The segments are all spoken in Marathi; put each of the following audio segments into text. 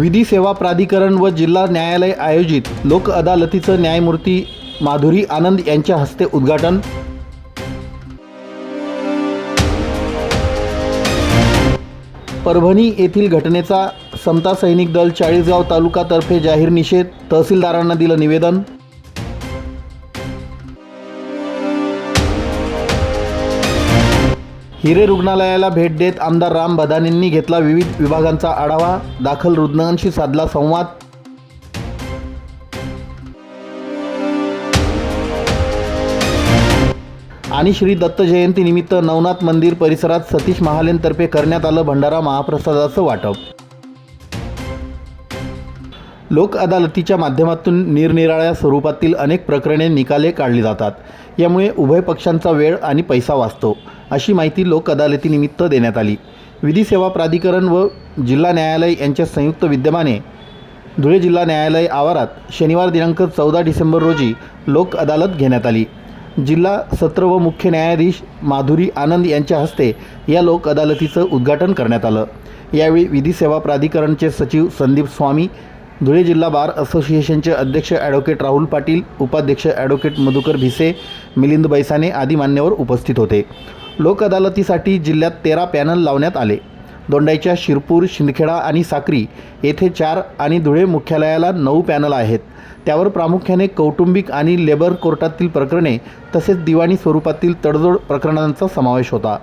विधी सेवा प्राधिकरण व जिल्हा न्यायालय आयोजित लोक अदालतीचं न्यायमूर्ती माधुरी आनंद यांच्या हस्ते उद्घाटन. परभणी येथील घटनेचा समता सैनिक दल चाळीसगाव तालुकातर्फे जाहीर निषेध तहसीलदारांना दिलं निवेदन. हिरे रुग्णालयाला भेट देत आमदार राम बदानेंनी घेतला विविध विभागांचा आढावा. दाखल रुग्णांशी साधला संवाद. आणि श्री दत्त जयंतीनिमित्त नवनाथ मंदिर परिसरात सतीश महालेंतर्फे करण्यात आलं भंडारा महाप्रसादाचं वाटप. लोक अदालतीच्या माध्यमातून निरनिराळ्या स्वरूपातील अनेक प्रकरणे निकाले काढली जातात. यामुळे उभय पक्षांचा वेळ आणि पैसा वाचतो अशी माहिती लोक अदालतीनिमित्त देण्यात आली. विधी सेवा प्राधिकरण व जिल्हा न्यायालय यांच्या संयुक्त विद्यमाने धुळे जिल्हा न्यायालय आवारात शनिवार दिनांक चौदा डिसेंबर रोजी लोक अदालत घेण्यात आली. जिल्हा सत्र व मुख्य न्यायाधीश माधुरी आनंद यांच्या हस्ते या लोक अदालतीचं उद्घाटन करण्यात आलं. यावेळी विधी सेवा प्राधिकरणचे सचिव संदीप स्वामी धुळे जिल्हा बार असोसिएशनचे अध्यक्ष ॲडव्होकेट राहुल पाटील उपाध्यक्ष ॲडव्होकेट मधुकर भिसे मिलिंद बैसाने आदी मान्यवर उपस्थित होते. लोक अदालतीसाठी जिल्ह्यात तेरा पॅनल लावण्यात आले. दोंडाईच्या शिरपूर शिंदखेडा आणि साक्री येथे चार आणि धुळे मुख्यालयाला नऊ पॅनल आहेत. त्यावर प्रामुख्याने कौटुंबिक आणि लेबर कोर्टातील प्रकरणे तसेच दिवाणी स्वरूपातील तडजोड प्रकरणांचा समावेश होता.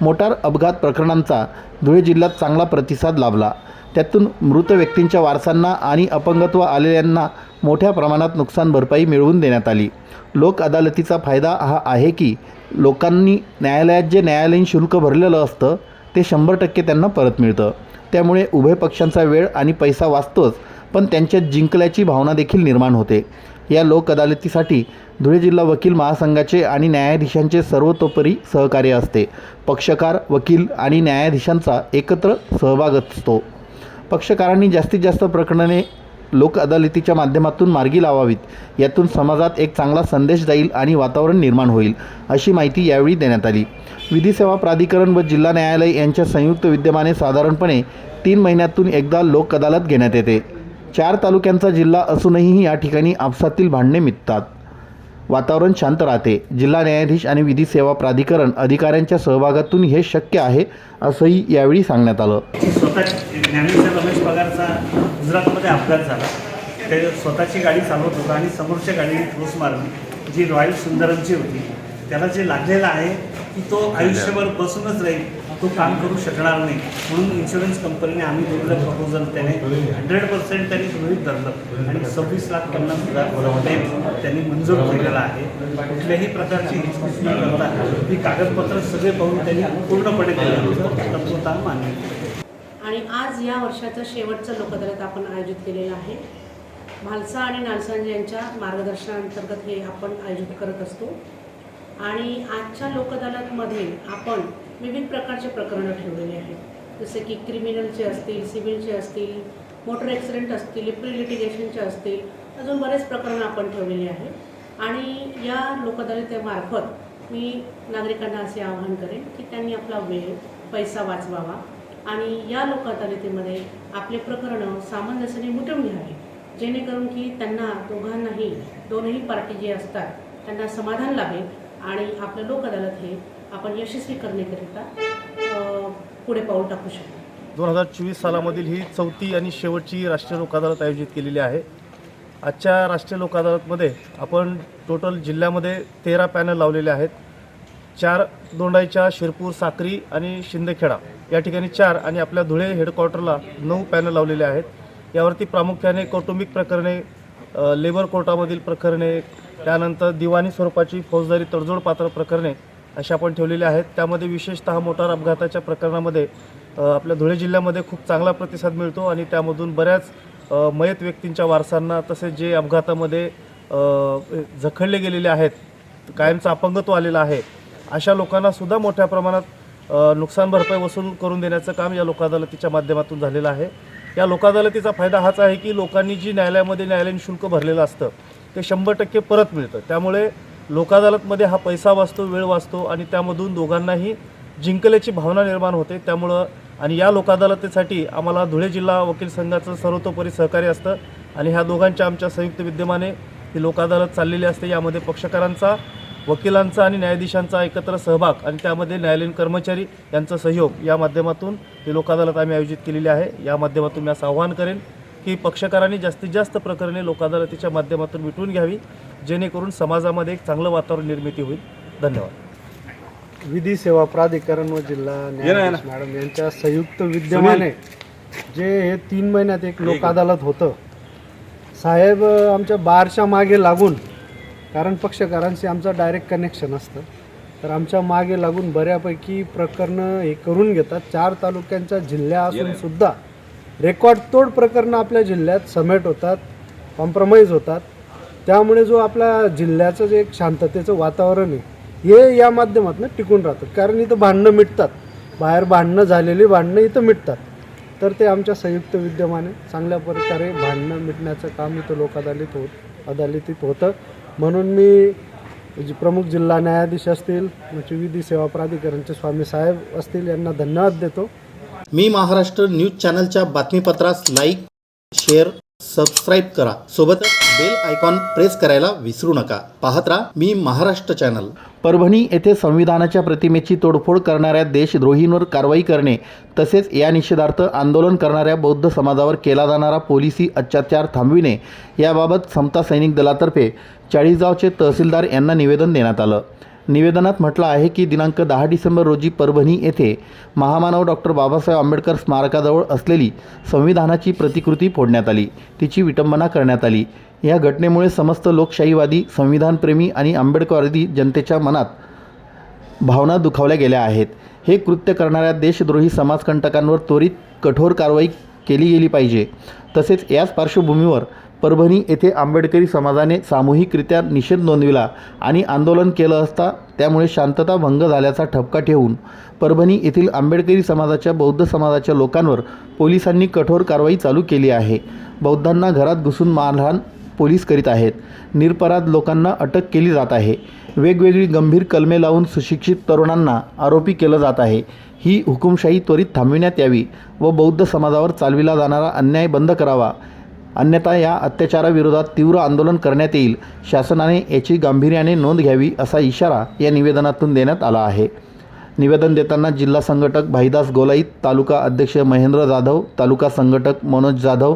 मोटार अपघात प्रकरणांचा धुळे जिल्ह्यात चांगला प्रतिसाद लाभला. त्यातून मृत व्यक्तींच्या वारसांना आणि अपंगत्व आलेल्यांना मोठ्या प्रमाणात नुकसान भरपाई मिळवून देण्यात आली. लोक अदालतीचा फायदा हा आहे की लोकांनी न्यायालयात जे न्यायालयीन शुल्क भरलेलं असतं ते शंभर टक्के त्यांना परत मिळतं. त्यामुळे उभय पक्षांचा वेळ आणि पैसा वाचतोच पण त्यांच्यात जिंकल्याची भावना देखील निर्माण होते. या लोक अदालतीसाठी धुळे जिल्हा वकील महासंघाचे आणि न्यायाधीशांचे सर्वतोपरी सहकार्य असते. पक्षकार वकील आणि न्यायाधीशांचा एकत्र सहभाग असतो. पक्षकारांनी जास्तीत जास्त प्रकरणे लोक अदालतीच्या माध्यमातून मार्गी लावावीत. यातून समाजात एक चांगला संदेश जाईल आणि वातावरण निर्माण होईल अशी माहिती यावेळी देण्यात आली. विधी सेवा प्राधिकरण व जिल्हा न्यायालय यांच्या संयुक्त विद्यमाने साधारणपणे तीन महिन्यातून एकदा लोक अदालत घेण्यात येते. चार तालुक्यांचा जिल्हा असूनही या ठिकाणी आपसातील भांडणे मिटतात. वातावरण शांत राहते. जिल्हा न्यायाधीश आणि विधी सेवा प्राधिकरण अधिकाऱ्यांच्या सहभागातून हे शक्य आहे असंही यावेळी सांगण्यात आलं. स्वतः ज्ञानेश्वर रमेश पगारचा गुजरातमध्ये अपघात झाला. ते स्वतःची गाडी चालवत होता आणि समोरच्या गाडीने ठोस मारली जी रॉयल सुंदरमची होती. त्याला जे लागलेलं आहे की तो आयुष्यभर बसूनच राहील. तो काम करू शकणार नाही. म्हणून इन्शुरन्स कंपनीने आम्ही दिलेलं प्रपोजल त्याने. हंड्रेड पर्सेंट त्यांनी गृहित धरलं. आणि सव्वीस लाख पन्नास हजार त्यांनी मंजूर केलेला आहे. कुठल्याही प्रकारची हिचकिच न करता ही कागदपत्र सगळे पाहून त्यांनी पूर्णपणे तत्वता मान्य आणि आज या वर्षाचं शेवटचं लोकअदालत आपण आयोजित केलेलं आहे. म्हालसा आणि नालसांज यांच्या मार्गदर्शनाअंतर्गत हे आपण आयोजित करत असतो. आणि आजच्या लोकअदालतमध्ये आपण विविध प्रकारचे प्रकरणं ठेवलेले आहेत. जसे की क्रिमिनलचे असतील सिव्हिलचे असतील मोटर ॲक्सिडेंट असतील प्री लिटिगेशनचे असतील अजून बरेच प्रकरणं आपण ठेवलेली आहेत. आणि या लोकअदालतीमार्फत मी नागरिकांना असे आवाहन करेन की त्यांनी आपला वेळ पैसा वाचवावा आणि या लोक अदालतीमध्ये आपले प्रकरणं सामंजस्याने मिटवून घ्यावे जेणेकरून की त्यांना दोघांनाही दोनही पार्टी जे असतात त्यांना समाधान लाभेल आणि आपलं लोक अदालत हे आपण यशस्वी करण्याकरिता पुढे पाऊल टाकू शकतो. दोन हजार चोवीस सालामधील ही चौथी आणि शेवटची राष्ट्रीय लोक अदालत आयोजित केलेली आहे. आजच्या राष्ट्रीय लोक अदालतमध्ये आपण टोटल जिल्ह्यामध्ये तेरा पॅनल लावलेले आहेत. चार दोंडाईच्या शिरपूर साक्री आणि शिंदेखेडा या ठिकाणी चार आणि आपल्या धुळे हेडक्वार्टरला नऊ पॅनल लावलेले आहेत. यावरती प्रामुख्याने कौटुंबिक प्रकरणे लेबर कोर्टामधील प्रकरणे त्यानंतर दिवाणी स्वरूपाची फौजदारी तडजोड पात्र प्रकरणे अशा आपण ठेवलेल्या आहेत. त्यामध्ये विशेषतः मोटार अपघाताच्या प्रकरणामध्ये आपल्या धुळे जिल्ह्यामध्ये खूप चांगला प्रतिसाद मिळतो आणि त्यामधून बऱ्याच मयत व्यक्तींच्या वारसांना तसेच जे अपघातामध्ये जखडले गेलेले आहेत कायमचं अपंगत्व आलेलं आहे अशा लोकांना सुद्धा मोठ्या प्रमाणात नुकसान भरपाई वसूल करून देण्याचं काम या लोक अदालतीच्या माध्यमातून झालेलं आहे. या लोक अदालतीचा फायदा हाच आहे की लोकांनी जी न्यायालयामध्ये न्यायालयीन शुल्क भरलेलं असतं ते शंभर टक्के परत मिळतं. त्यामुळे लोक अदालतमध्ये हा पैसा वाचतो वेळ वाचतो आणि त्यामधून दोघांनाही जिंकल्याची भावना निर्माण होते. त्यामुळं आणि या लोकअदालतीसाठी आम्हाला धुळे जिल्हा वकील संघाचं सर्वतोपरी सहकार्य असतं आणि ह्या दोघांच्या आमच्या संयुक्त विद्यमाने ही लोकअदालत चाललेली असते. यामध्ये पक्षकारांचा वकिलांचा आणि न्यायाधीशांचा एकत्र सहभाग आणि त्यामध्ये न्यायालयीन कर्मचारी यांचा सहयोग या माध्यमातून ही लोकअदालत आम्ही आयोजित केलेली आहे. या माध्यमातून मी असं आवाहन करेन की पक्षकारांनी जास्तीत जास्त प्रकरणे लोकअदालतीच्या माध्यमातून मिटवून घ्यावी जेणेकरून समाजामध्ये एक चांगलं वातावरण निर्मिती होईल. धन्यवाद. विधी सेवा प्राधिकरण व जिल्हा न्यायाधीश मॅडम यांच्या संयुक्त विद्यमाने जे हे तीन महिन्यात एक लोक अदालत होतं साहेब आमच्या बारच्या मागे लागून कारण पक्षकारांशी आमचं डायरेक्ट कनेक्शन असतं तर आमच्या मागे लागून बऱ्यापैकी प्रकरणं हे करून घेतात. चार तालुक्यांच्या जिल्ह्या असून सुद्धा रेकॉर्डतोड प्रकरणं आपल्या जिल्ह्यात समेट होतात कॉम्प्रोमाइज होतात. त्यामुळे जो आपल्या जिल्ह्याचं जे एक शांततेचं वातावरण आहे हे या माध्यमातून टिकून राहतात. कारण इथं भांडणं मिटतात. बाहेर भांडणं झालेली भांडणं इथं मिटतात. तर ते आमच्या संयुक्त विद्यमाने चांगल्या प्रकारे भांडणं मिटण्याचं काम इथं लोक अदालित होत अदालतीत होतं. म्हणून मी जे प्रमुख जिल्हा न्यायाधीश असतील म्हणजे विधी सेवा प्राधिकरणचे स्वामी साहेब असतील यांना धन्यवाद देतो. मी महाराष्ट्र न्यूज चॅनलच्या बातमीपत्रास लाईक शेअर सबस्क्राईब करा. सोबतच बेल आयकॉन प्रेस करायला विसरू नका. पाहत राहा मी महाराष्ट्र चॅनल. परभणी येथे संविधानाच्या प्रतिमेची तोडफोड करणाऱ्या देशद्रोहींवर कारवाई करणे तसेच या निषेधार्थ आंदोलन करणाऱ्या बौद्ध समाजावर केला जाणारा पोलिसी अत्याचार थांबविणे याबाबत समता सैनिक दलातर्फे चाळीसगावचे तहसीलदार यांना निवेदन देण्यात आलं. निवेदनात म्हटलं आहे की दिनांक दहा डिसेंबर रोजी परभणी येथे महामानव डॉक्टर बाबासाहेब आंबेडकर स्मारकाजवळ असलेली संविधानाची प्रतिकृती फोडण्यात आली. तिची विटंबना करण्यात आली. या घटनेमुळे समस्त लोकशाहीवादी संविधानप्रेमी आणि आंबेडकरवादी जनतेच्या मनात भावना दुखावल्या गेल्या आहेत. हे कृत्य करणाऱ्या देशद्रोही समाजकंटकांवर त्वरित कठोर कारवाई केली गेली पाहिजे. तसेच याच पार्श्वभूमीवर परभणी येथे आंबेडकरी समाजाने सामूहिकरित्या निषेध नोंदविला आणि आंदोलन केलं असता त्यामुळे शांतता भंग झाल्याचा ठपका ठेवून परभणी येथील आंबेडकरी समाजाच्या बौद्ध समाजाच्या लोकांवर पोलिसांनी कठोर कारवाई चालू केली आहे. बौद्धांना घरात घुसून मारहाण पोलीस करीत आहेत. निरपराध लोकांना अटक केली जात आहे. वेगवेगळी गंभीर कलमे लावून सुशिक्षित तरुणांना आरोपी केलं जात आहे. ही हुकुमशाही त्वरित थांबविण्यात यावी व बौद्ध समाजावर चालविला जाणारा अन्याय बंद करावा. अन्यथा या अत्याचाराविरोधात तीव्र आंदोलन करण्यात येईल. शासनाने याची गांभीर्याने नोंद घ्यावी असा इशारा या निवेदनातून देण्यात आला आहे. निवेदन देताना जिल्हा संघटक भाईदास गोलाईत तालुका अध्यक्ष महेंद्र जाधव तालुका संघटक मनोज जाधव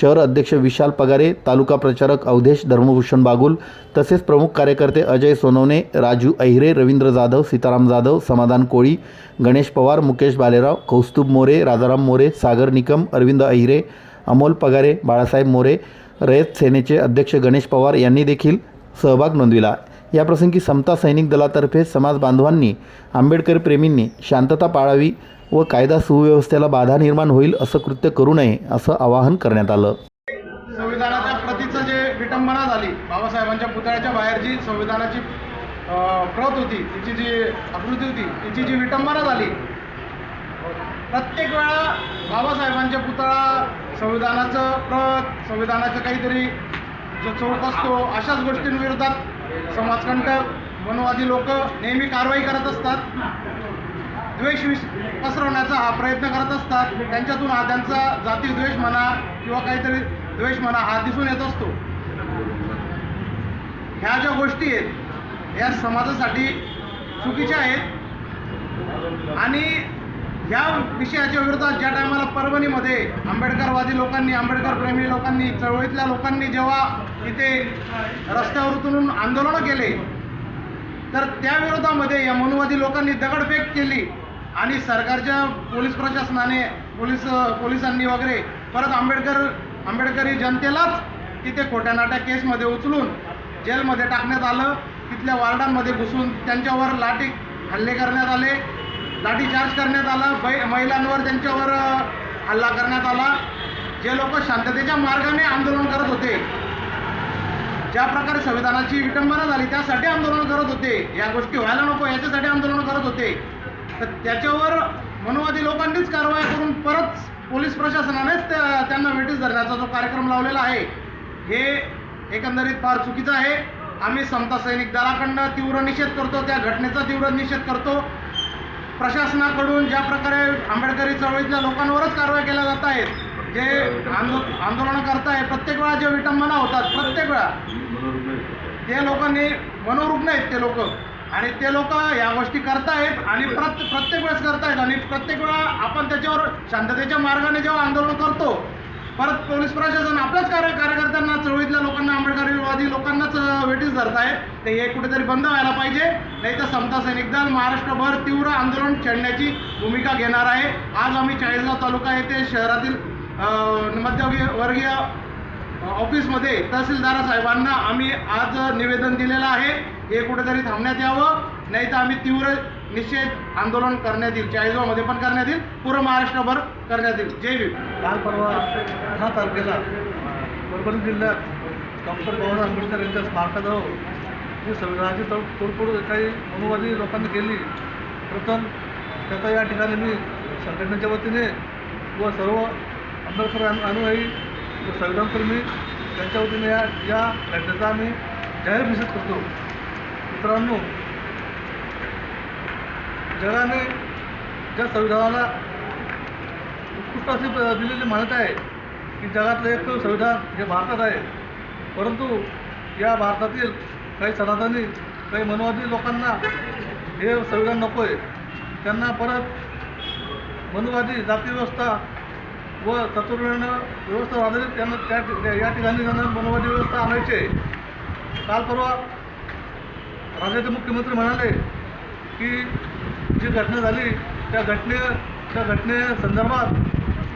शहर अध्यक्ष विशाल पगारे तालुका प्रचारक अवधेश धर्मभूषण बागुल तसेच प्रमुख कार्यकर्ते अजय सोनवणे राजू अहिरे रवींद्र जाधव सीताराम जाधव समाधान कोळी गणेश पवार मुकेश बालेराव कौस्तुभ मोरे राजाराम मोरे सागर निकम अरविंद अहिरे अमोल पगारे बाळासाहेब मोरे रयत सेनेचे अध्यक्ष गणेश पवार यांनी देखील सहभाग नोंदविला. याप्रसंगी समता सैनिक दलातर्फे समाज बांधवांनी आंबेडकर प्रेमींनी शांतता पाळावी व कायदा सुव्यवस्थेला बाधा निर्माण होईल असं कृत्य करू नये असं आवाहन करण्यात आलं. संविधानाच्या प्रतीचं जे विटंबना झाली बाबासाहेबांच्या पुतळ्याच्या बाहेर जी संविधानाची प्रत होती तिची जी आकृती होती तिची जी विटंबना झाली प्रत्येक वेळा बाबासाहेबांच्या पुतळा संविधानाचं प्रत संविधानाचं काहीतरी जो चोट असतो अशाच गोष्टींविरोधात समाजकंटक मनवादी लोक नेहमी कारवाई करत असतात. द्वेष विष पसरवण्याचा हा प्रयत्न करत असतात. त्यांच्यातून हा त्यांचा जाती द्वेष म्हणा किंवा काहीतरी द्वेष म्हणा हा दिसून येत असतो. ह्या ज्या गोष्टी आहेत या समाजासाठी चुकीच्या आहेत. आणि ह्या विषयाच्या विरोधात ज्या टायमाला परभणीमध्ये आंबेडकरवादी लोकांनी आंबेडकर प्रेमी लोकांनी चळवळीतल्या लोकांनी जेव्हा इथे रस्त्यावर उतरून आंदोलनं केले तर त्या विरोधामध्ये या मनुवादी लोकांनी दगडफेक केली आणि सरकारच्या पोलीस प्रशासनाने पोलीस पोलिसांनी वगैरे परत आंबेडकर आंबेडकरी जनतेलाच तिथे खोट्या नाट्या केसमध्ये उचलून जेलमध्ये टाकण्यात आलं. तिथल्या वार्डांमध्ये घुसून त्यांच्यावर लाठी हल्ले करण्यात आले. लाठीचार्ज करण्यात आला. बै महिलांवर त्यांच्यावर हल्ला करण्यात आला. जे लोक शांततेच्या मार्गाने आंदोलन करत होते ज्या प्रकारे संविधानाची विटंबना झाली त्यासाठी आंदोलन करत होते. या गोष्टी व्हायला नको याच्यासाठी आंदोलन करत होते. तर त्याच्यावर मनोवादी लोकांनीच कारवाई करून परत पोलीस प्रशासनानेच त्यांना वेटीस धरण्याचा जो कार्यक्रम लावलेला आहे हे एकंदरीत फार चुकीचं आहे. आम्ही समता सैनिक दलाकडनं तीव्र निषेध करतो त्या घटनेचा तीव्र निषेध करतो. प्रशासनाकडून ज्या प्रकारे आंबेडकरी चळवळीतल्या लोकांवरच कारवाई केल्या जात आहेत जे आंदो आंदोलनं करताय प्रत्येक वेळा जे विटंबना होतात प्रत्येक वेळा. ते लोकांनी मनोरुग्ण आहेत ते लोक. आणि ते लोक या गोष्टी करतायत आणि प्रत प्रत्येक वेळेस करतायत आणि प्रत्येक वेळा आपण त्याच्यावर शांततेच्या मार्गाने जेव्हा आंदोलन करतो परत पोलीस प्रशासन आपल्याच कार्य कार्यकर्त्यांना चळवळीतल्या लोकांना आंबेडकरवादी लोकांनाच वेटीस धरत आहे ते हे कुठेतरी बंद व्हायला पाहिजे. नाही तर समता सैनिक दल महाराष्ट्रभर तीव्र आंदोलन छेडण्याची भूमिका घेणार आहे. आज आम्ही चाळीसगाव तालुका येथे शहरातील अं, मध्यवर्गीय ऑफिसमध्ये तहसीलदार साहेबांना आम्ही आज निवेदन दिलेलं आहे. हे कुठेतरी थांबण्यात यावं. नाही तर आम्ही तीव्र निषेध आंदोलन करण्यात येईल. चाळीसगावमध्ये पण करण्यात येईल पूर्ण महाराष्ट्रभर करण्यात येईल. जय भीम. काल परवा दहा तारखेला परभणी जिल्ह्यात डॉक्टर बाबासाहेब आंबेडकर यांच्या स्मारकाजवळ जी संविधानाची तोड तोडफोड काही अनुवादी लोकांनी केली. प्रथम त्याचा या ठिकाणी मी संघटनेच्या वतीने व सर्व आंबेडकर अनुयायी व संविधानप्रेमी त्यांच्या वतीने या या घटनेचा आम्ही जाहीर निषेध करतो. मित्रांनो जगाने ज्या संविधानाला उत्कृष्ट अशी दिलेली मान्यता आहे की जगातलं एक संविधान हे भारतात आहे. परंतु या भारतातील काही सनातनी काही मनवादी लोकांना हे संविधान नको आहे त्यांना परत मनुवादी जातीव्यवस्था व चतुर्वर्ण व्यवस्था आधारित त्यांना त्या या ठिकाणी त्यांना मनोवादी व्यवस्था आणायची आहे. काल परवा राज्याचे मुख्यमंत्री म्हणाले की जी घटना झाली त्या घटने त्या घटनेसंदर्भात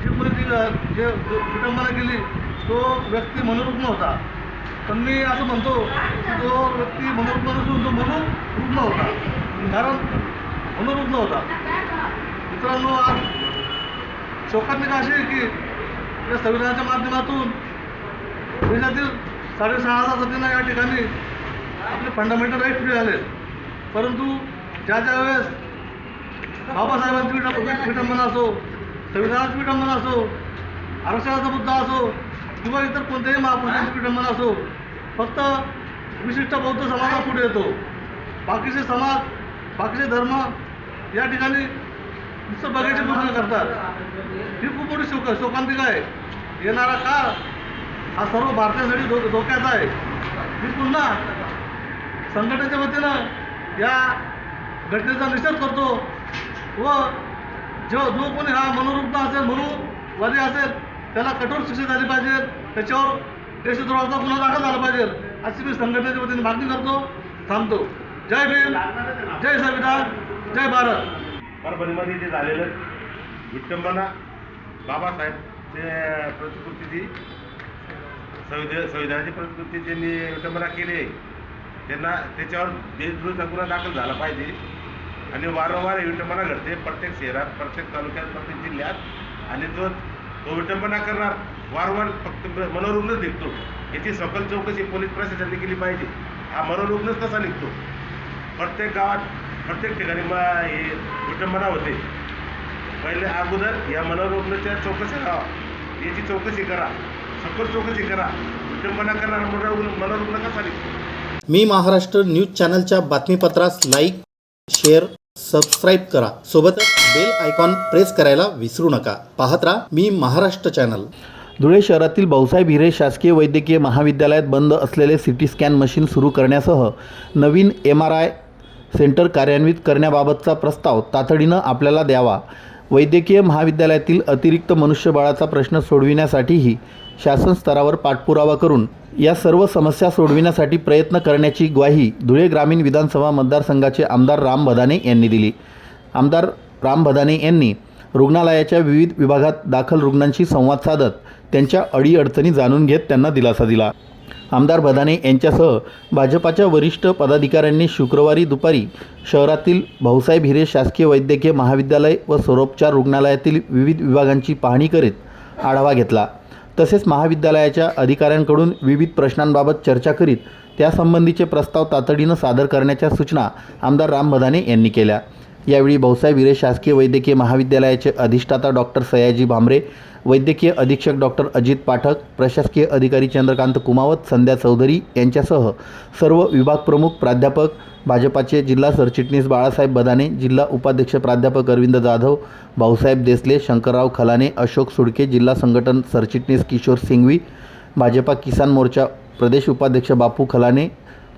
जी कोणी ती जे विटंबना केली तो व्यक्ती मनोरुग्ण होता. पण मी असं म्हणतो की तो व्यक्ती मनोरुग्ण नसून तो मनोरुग्ण होता. कारण मनोरुग्ण होता. मित्रांनो आज शोकात्मिक अशी आहे की या संविधानाच्या माध्यमातून देशातील साडेसहा हजार जातींना या ठिकाणी आपले फंडामेंटल राईट फ्री झाले परंतु ज्या ज्या वेळेस बाबासाहेबांची विटंब विटंबना असो संविधानाची विटंबना असो आरक्षणाचा मुद्दा असो किंवा इतर कोणत्याही महापुरुषांची विटंबना असो फक्त विशिष्ट बौद्ध समाजापुढे येतो. बाकीचे समाज बाकीचे धर्म या ठिकाणी नुसतं बघायची भूमिका करतात. ही खूप मोठी शोक शोकांतिका आहे. येणारा काळ हा सर्व भारतीयांसाठी धो धोक्याचा आहे. मी पुन्हा संघटनेच्या वतीनं या घटनेचा निषेध करतो. व जो जो कोणी हा मनोरुग्ण असेल मनोवादी असेल त्याला कठोर शिक्षा झाली पाहिजे. त्याच्यावर देशद्रोहाचा गुन्हा दाखल झाला पाहिजे. अशी मी संघटनेच्या वतीने मागणी करतो. थांबतो. जय भीम. जय संविधान. जय भारत. परभणीमध्ये जे झालेलं विटंबना बाबासाहेबचे प्रतिकृतीची संविधान संविधानाची प्रतिकृती ज्यांनी विटंबना केली त्यांना त्याच्यावर देशद्रोहाचा गुन्हा दाखल झाला पाहिजे. आणि वारंवार विटंबना घडते. प्रत्येक शहरात प्रत्येक तालुक्यात प्रत्येक जिल्ह्यात. आणि जो तो विटंबना करणार वारंवार फक्त मनोरुग्णच निघतो. याची सकल चौकशी पोलीस प्रशासनाने केली पाहिजे. हा मनोरुग्णच तसा निघतो. प्रत्येक गावात प्रत्येक ठिकाणी मग हे विटंबना होते. पहिले अगोदर या मनोरुग्णाच्या चौकशी लावा याची चौकशी करा. सखोल चौकशी करा. विटंबना करणारा मनोरुग्ण मनोरुग्ण कसा निघतो? मी महाराष्ट्र न्यूज चॅनलच्या बातमीपत्रास लाईक शेअर सबस्क्राईब करा. सोबतच बेल आयकॉन प्रेस करायला विसरू नका. पाहत राहा मी महाराष्ट्र चॅनल धुळे शहरातील भाऊसाहेब हिरे शासकीय वैद्यकीय महाविद्यालयात बंद असलेले सी टी स्कॅन मशीन सुरू करण्यासह नवीन एम आर आय सेंटर कार्यान्वित करण्याबाबतचा प्रस्ताव तातडीनं आपल्याला द्यावा. वैद्यकीय महाविद्यालयातील अतिरिक्त मनुष्यबळाचा प्रश्न सोडविण्यासाठीही शासन स्तरावर पाठपुरावा करून या सर्व समस्या सोडविण्यासाठी प्रयत्न करण्याची ग्वाही धुळे ग्रामीण विधानसभा मतदारसंघाचे आमदार राम भदाने यांनी दिली. आमदार राम भदाने यांनी रुग्णालयाच्या विविध विभागात दाखल रुग्णांशी संवाद साधत त्यांच्या अडीअडचणी जाणून घेत त्यांना दिलासा दिला. आमदार भदाने यांच्यासह भाजपाच्या वरिष्ठ पदाधिकाऱ्यांनी शुक्रवारी दुपारी शहरातील भाऊसाहेब हिरे शासकीय वैद्यकीय महाविद्यालय व सरोपचार रुग्णालयातील विविध विभागांची पाहणी करीत आढावा घेतला. तसेच महाविद्यालयाच्या अधिकाऱ्यांकडून विविध प्रश्नांबाबत चर्चा करीत त्यासंबंधीचे प्रस्ताव तातडीनं सादर करण्याच्या सूचना आमदार राम भदाने यांनी केल्या. यावेळी भाऊसाहेब हिरे शासकीय वैद्यकीय महाविद्यालयाचे अधिष्ठाता डॉक्टर सयाजी भांबरे वैद्यकीय अधीक्षक डॉक्टर अजित पाठक प्रशासकीय अधिकारी चंद्रकांत कुमावत संध्या चौधरी यांच्यासह सर्व विभाग प्रमुख प्राध्यापक भाजपाचे जिल्हा सरचिटणीस बाळासाहेब बदाने जिल्हा उपाध्यक्ष प्राध्यापक अरविंद जाधव भाऊसाहेब देसले शंकरराव खलाने अशोक सुडके जिल्हा संघटन सरचिटणीस किशोर सिंघवी भाजपा किसान मोर्चा प्रदेश उपाध्यक्ष बापू खलाने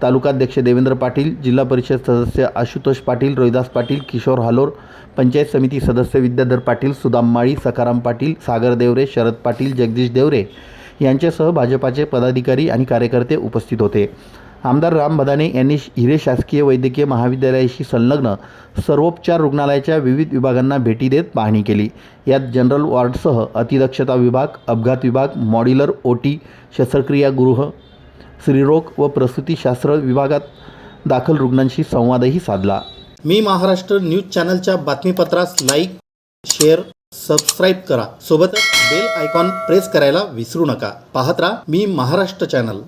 तालुकाध्यक्ष देवेंद्र पाटील जिल्हा परिषद सदस्य आशुतोष पाटील रोहिदास पाटील किशोर हालोर पंचायत समिती सदस्य विद्याधर पाटील सुदाम माळी सखाराम पाटील सागर देवरे शरद पाटील जगदीश देवरे यांच्यासह भाजपाचे पदाधिकारी आणि कार्यकर्ते उपस्थित होते. आमदार राम बदाने यांनी हिरे शासकीय वैद्यकीय महाविद्यालयाशी संलग्न सर्वोपचार रुग्णालयाच्या विविध विभागांना भेटी देत पाहणी केली. यात जनरल वॉर्डसह अतिदक्षता विभाग अपघात विभाग मॉड्युलर ओटी शस्त्रक्रिया गृह स्त्रीरोग व प्रसूतीशास्त्र विभागात दाखल रुग्णांशी संवादही साधला. मी महाराष्ट्र न्यूज चॅनलच्या बातमीपत्रास लाईक शेअर सबस्क्राईब करा. सोबतच बेल आयकॉन प्रेस करायला विसरू नका. पाहत राहा मी महाराष्ट्र चॅनल.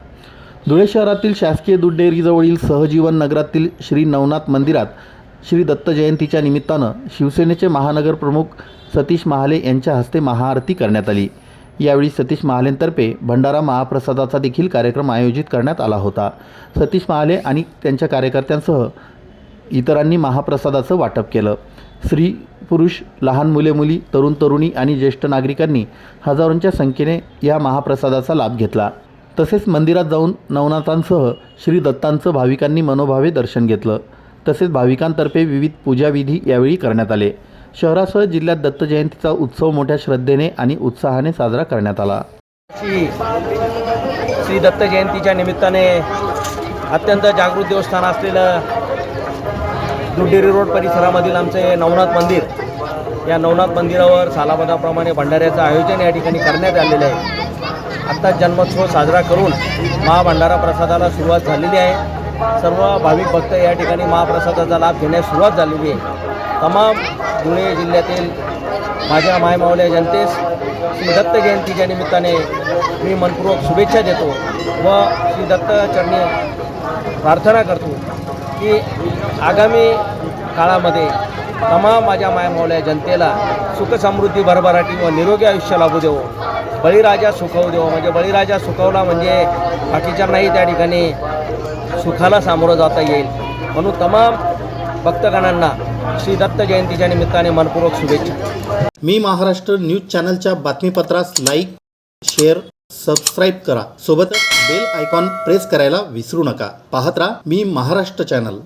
धुळे शहरातील शासकीय दूध डेअरीजवळील सहजीवन नगरातील श्री नवनाथ मंदिरात श्री दत्त जयंतीच्या निमित्तानं शिवसेनेचे महानगर प्रमुख सतीश महाले यांच्या हस्ते महाआरती करण्यात आली. यावेळी सतीश महालेंतर्फे भंडारा महाप्रसादाचा देखील कार्यक्रम आयोजित करण्यात आला होता. सतीश महाले आणि त्यांच्या कार्यकर्त्यांसह इतरांनी महाप्रसादाचं वाटप केलं. स्त्री पुरुष लहान मुले मुली तरुण तरुणी आणि ज्येष्ठ नागरिकांनी हजारोंच्या संख्येने या महाप्रसादाचा लाभ घेतला. तसेच मंदिरात जाऊन नवनाथांसह श्री दत्तांचं भाविकांनी मनोभावे दर्शन घेतलं. तसेच भाविकांतर्फे विविध पूजाविधी यावेळी करण्यात आले. शहरासह जिल्ह्यात दत्त जयंतीचा उत्सव मोठ्या श्रद्धेने आणि उत्साहाने साजरा करण्यात आला. श्री दत्त जयंतीच्या निमित्ताने अत्यंत जागृत देवस्थान असलेलं दुडेरी रोड परिसरामधील आमचे नवनाथ मंदिर या नवनाथ मंदिरावर सालाबदाप्रमाणे भंडाऱ्याचं आयोजन या ठिकाणी करण्यात आलेलं आहे. आत्ता जन्मोत्सव साजरा करून महाभंडारा प्रसादाला सुरुवात झालेली आहे. सर्व भाविक भक्त या ठिकाणी महाप्रसादाचा लाभ घेण्यास सुरुवात झालेली आहे. तमाम धुळे जिल्ह्यातील माझ्या मायमावल्या जनतेस श्री दत्त जयंतीच्या निमित्ताने मी मनपूर्वक शुभेच्छा देतो व श्री दत्त चरणी प्रार्थना करतो की आगामी काळामध्ये तमाम माझ्या मायमावल्या जनतेला सुखसमृद्धी भरभराटी व निरोगी आयुष्य लाभू देवो. बळीराजा सुखवू देवो. म्हणजे बळीराजा सुखवला म्हणजे बाकीच्यांनाही त्या ठिकाणी सुखाला सामोरं जाता येईल. म्हणून तमाम भक्तगणांना श्री दत्त जयंतीच्या निमित्ताने मनपूर्वक शुभेच्छा. मी महाराष्ट्र न्यूज चॅनलच्या बातमीपत्रास लाईक शेअर सबस्क्राईब करा. सोबतच बेल आयकॉन प्रेस करायला विसरू नका. पाहत राहा मी महाराष्ट्र चॅनल.